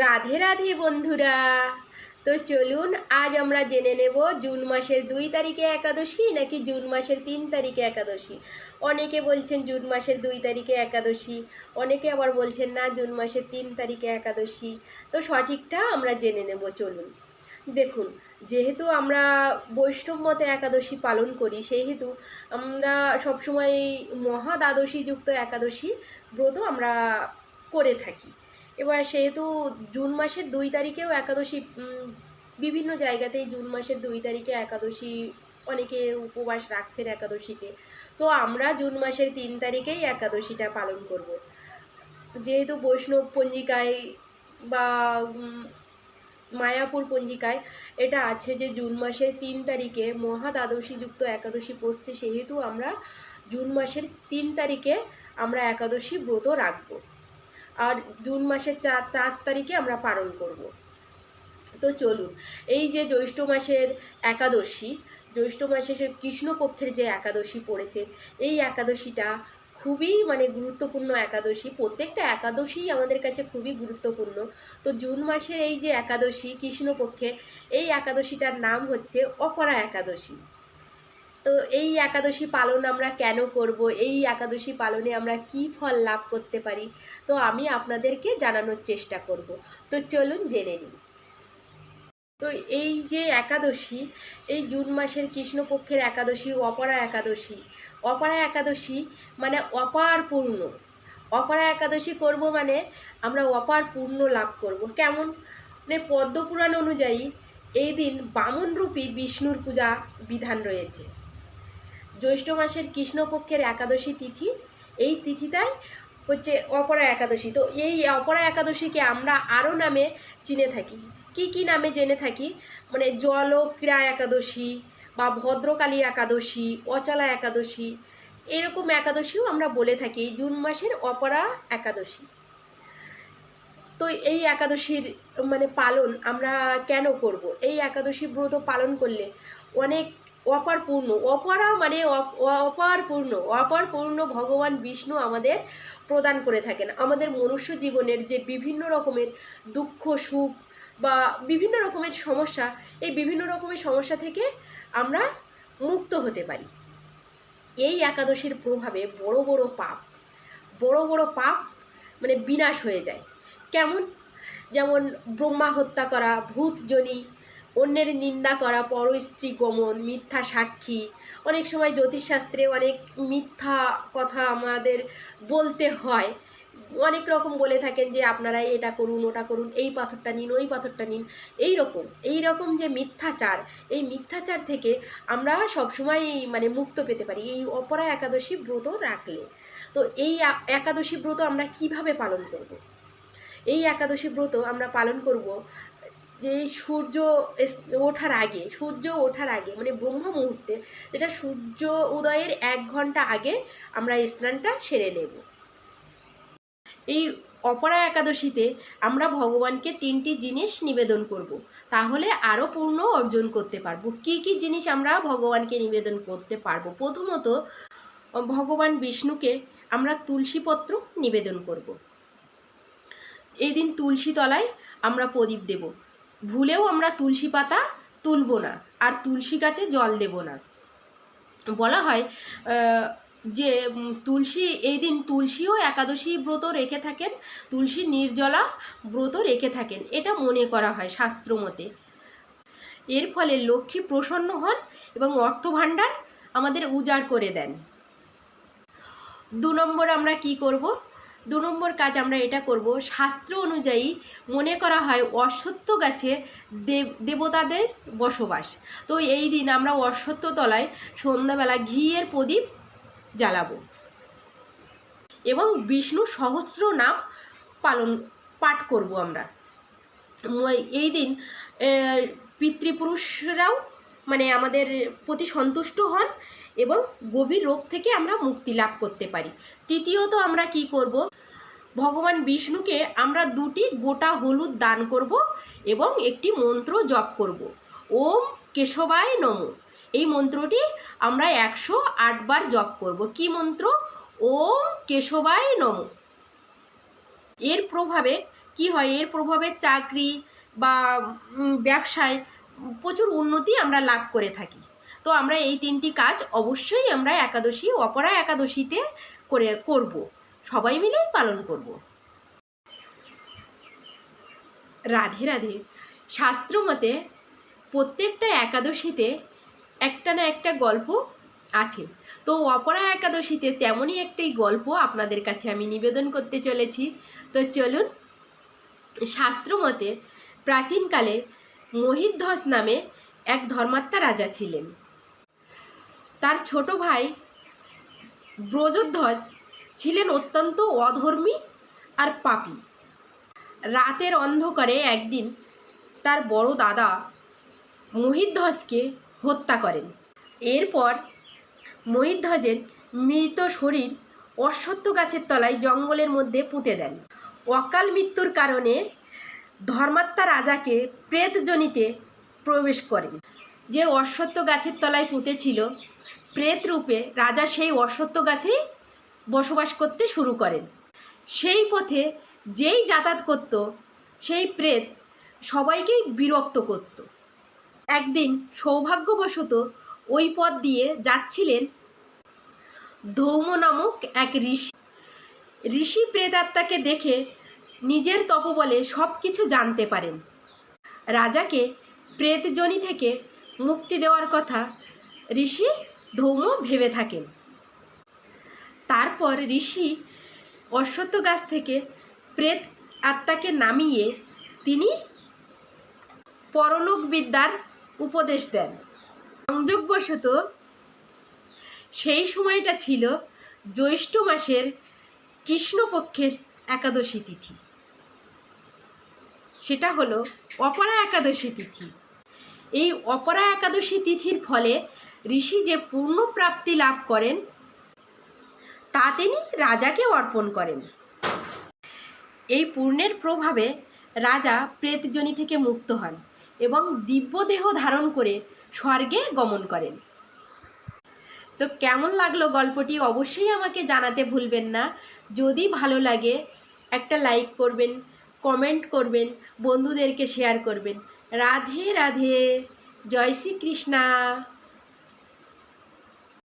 রাধে রাধে বন্ধুরা। তো চলুন, আজ আমরা জেনে নেব জুন মাসের দুই তারিখে একাদশী নাকি জুন মাসের তিন তারিখে একাদশী। অনেকে বলছেন জুন মাসের দুই তারিখে একাদশী, অনেকে আবার বলছেন না জুন মাসের তিন তারিখে একাদশী। তো সঠিকটা আমরা জেনে নেব, চলুন। দেখুন, যেহেতু আমরা বৈষ্ণব মতে একাদশী পালন করি, সেহেতু আমরা সবসময় এই মহা দ্বাদশী যুক্ত একাদশী ব্রত আমরা করে থাকি। এবার সেহেতু জুন মাসের দুই তারিখেও একাদশী বিভিন্ন জায়গাতেই জুন মাসের দুই তারিখে একাদশী, অনেকে উপবাস রাখছেন একাদশীতে। তো আমরা জুন মাসের তিন তারিখেই একাদশীটা পালন করব। যেহেতু বৈষ্ণব পঞ্জিকায় বা মায়াপুর পঞ্জিকায় এটা আছে যে জুন মাসের তিন তারিখে মহা দ্বাদশী যুক্ত একাদশী পড়ছে, সেহেতু আমরা জুন মাসের তিন তারিখে আমরা একাদশী ব্রত রাখব। আর জুন মাসের চার চার তারিখে আমরা পালন করব। তো চলুন, এই যে জ্যৈষ্ঠ মাসের একাদশী, জ্যৈষ্ঠ মাসে সে কৃষ্ণপক্ষের যে একাদশী পড়েছে, এই একাদশীটা খুবই মানে গুরুত্বপূর্ণ একাদশী। প্রত্যেকটা একাদশী আমাদের কাছে খুবই গুরুত্বপূর্ণ। তো জুন মাসের এই যে একাদশী কৃষ্ণপক্ষে, এই একাদশীটার নাম হচ্ছে অপরা একাদশী। তো এই একাদশী পালন আমরা কেন করব? এই একাদশী পালনে আমরা কি ফল লাভ করতে পারি? তো আমি আপনাদেরকে জানানোর চেষ্টা করব। তো চলুন জেনে নিই। তো এই যে একাদশী, এই জুন মাসের কৃষ্ণপক্ষের একাদশী, অপরা একাদশী অপরা একাদশী মানে অপার পূর্ণ অপরা একাদশী করব মানে আমরা অপার পূর্ণ লাভ করব। কেমন? মানে পদ্মপুরাণ অনুযায়ী এই দিন বামনরূপী বিষ্ণুর পূজা বিধান রয়েছে। জ্যৈষ্ঠ মাসের কৃষ্ণপক্ষের একাদশী তিথি। এই তিথিটাই হচ্ছে অপরা একাদশী। তো এই অপরা একাদশীকে আমরা আরও নামে চিনে থাকি। কি কি নামে জেনে থাকি? মানে জল জলক্রীড়া একাদশী বা ভদ্রকালী একাদশী, অচলা একাদশী, এরকম একাদশীও আমরা বলে থাকি জুন মাসের অপরা একাদশী। তো এই একাদশীর মানে পালন আমরা কেন করব? এই একাদশী ব্রত পালন করলে অনেক অপার পূর্ণ অপরা মানে অপ- অপার পূর্ণ অপার পূর্ণ ভগবান বিষ্ণু আমাদের প্রদান করে থাকেন। আমাদের মনুষ্য জীবনের যে বিভিন্ন রকমের দুঃখ, সুখ বা বিভিন্ন রকমের সমস্যা, এই বিভিন্ন রকমের সমস্যা থেকে আমরা মুক্ত হতে পারি। এই একাদশীর প্রভাবে বড় বড় পাপ, বড় বড় পাপ মানে বিনাশ হয়ে যায়। কেমন? যেমন ব্রহ্মা হত্যা করা, ভূতজনী অন্যের নিন্দা করা পর স্ত্রী গমন, মিথ্যা সাক্ষী। অনেক সময় জ্যোতিষশাস্ত্রে অনেক মিথ্যা কথা আমাদের বলতে হয়। অনেক রকম বলে থাকেন যে, আপনারা এটা করুন, ওটা করুন, এই পাথরটা নিন, ওই পাথরটা নিন। এই রকম এই রকম যে মিথ্যাচার, এই মিথ্যাচার থেকে আমরা সবসময় মানে মুক্ত পেতে পারি। এই অপরা একাদশী ব্রত রাখলে। তো এই একাদশী ব্রত আমরা কীভাবে পালন করব। এই একাদশী ব্রত আমরা পালন করব যে সূর্য ওঠার আগে, সূর্য ওঠার আগে মানে ব্রহ্ম মুহূর্তে যেটা সূর্য উদয়ের এক ঘণ্টা আগে আমরা স্নানটা সেরে নেব এই অপরা একাদশীতে আমরা ভগবানকে তিনটি জিনিস নিবেদন করব। তাহলে আরও পূর্ণ অর্জন করতে পারব কি কি জিনিস আমরা ভগবানকে নিবেদন করতে পারব প্রথমত, ভগবান বিষ্ণুকে আমরা তুলসীপত্র নিবেদন করব। এই দিন তুলসী তলায় আমরা প্রদীপ দেব ভুলেও আমরা তুলসী পাতা তুলব না, আর তুলসী গাছে জল দেব না। বলা হয় যে তুলসী, এই দিন তুলসীও একাদশী ব্রত রেখে থাকেন, তুলসী নির্জলা ব্রত রেখে থাকেন, এটা মনে করা হয় শাস্ত্র মতে। এর ফলে লক্ষ্মী প্রসন্ন হন এবং অর্থভাণ্ডার আমাদের উজাড় করে দেন। দু নম্বর আমরা কি করব? দু নম্বর কাজ আমরা এটা করব। শাস্ত্র অনুযায়ী মনে করা হয় অশ্বত্থ গাছে দেব দেবতাদের বসবাস। তো এই দিন আমরা অশ্বত্থ তলায় সন্ধ্যাবেলা ঘিয়ের প্রদীপ জ্বালাবো। এবং বিষ্ণু সহস্র নাম পালন পাঠ করব আমরা। এই দিন পিতৃপুরুষরাও মানে আমাদের প্রতি সন্তুষ্ট হন এবং গভীর রোগ থেকে আমরা মুক্তি লাভ করতে পারি। তৃতীয়ত আমরা কি করব? ভগবান বিষ্ণুকে আমরা দুটি গোটা হলুদ দান করব এবং একটি মন্ত্র জপ করব। ওম কেশবায় নম। এই মন্ত্রটি আমরা একশো আটবার জপ করব। কি মন্ত্র? ওম কেশবায় নম। এর প্রভাবে কি হয়? এর প্রভাবে চাকরি বা ব্যবসায় প্রচুর উন্নতি আমরা লাভ করে থাকি। তো আমরা এই তিনটি কাজ অবশ্যই আমরা একাদশী, অপরা একাদশীতে করে, করব। সবাই মিলেই পালন করব। রাধে রাধে। শাস্ত্র মতে প্রত্যেকটা একাদশীতে একটা না একটা গল্প আছে। তো অপরা একাদশীতে তেমনই একটি গল্প আপনাদের কাছে আমি নিবেদন করতে চলেছি। তো চলুন, শাস্ত্র মতে প্রাচীনকালে মহিধ্বস নামে এক ধর্মাত্মা রাজা ছিলেন। তার ছোট ভাই ব্রজধ্বজ ছিলেন অত্যন্ত অধর্মী আর পাপী। রাতের অন্ধকারে একদিন তার বড় দাদা মহিধ্বজকে হত্যা করেন। এরপর মহিধ্বজের মৃত শরীর অশ্বত্থ গাছের তলায় জঙ্গলের মধ্যে পুঁতে দেন। অকাল মৃত্যুর কারণে ধর্মাত্মা রাজাকে প্রেতজনিতে প্রবেশ করেন। যে অশ্বত্থ গাছের তলায় পুঁতেছিল প্রেত রূপে রাজা সেই অশ্বত্থ গাছেই বসবাস করতে শুরু করেন। সেই পথে যেই যাতায়াত করত, সেই প্রেত সবাইকেই বিরক্ত করত। একদিন সৌভাগ্যবশত ওই পথ দিয়ে যাচ্ছিলেন ধৌম নামক এক ঋষি। ঋষি প্রেতাত্মাকে দেখে নিজের তপবলে সব কিছু জানতে পারেন। রাজাকে প্রেতজনি থেকে মুক্তি দেওয়ার কথা ঋষি ধৌম ভেবে থাকেন। তারপর ঋষি অশ্বত্থ গাছ থেকে প্রেত আত্মাকে নামিয়ে তিনি পরলোক বিদ্যার উপদেশ দেন। সংযোগবশত সেই সময়টা ছিল জ্যৈষ্ঠ মাসের কৃষ্ণপক্ষের একাদশী তিথি। সেটা হলো অপরা একাদশী তিথি। এই অপরা একাদশী তিথির ফলে ঋষি যে পূর্ণপ্রাপ্তি লাভ করেন, তা তিনি রাজাকে অর্পণ করেন। এই পূর্ণের প্রভাবে রাজা প্রেতজনি থেকে মুক্ত হন এবং দিব্যদেহ ধারণ করে স্বর্গে গমন করেন। তো কেমন লাগল গল্পটি অবশ্যই আমাকে জানাতে ভুলবেন না। যদি ভালো লাগে, একটা লাইক করবেন, কমেন্ট করবেন, বন্ধুদেরকে শেয়ার করবেন। রাধে রাধে। জয় শ্রীকৃষ্ণা।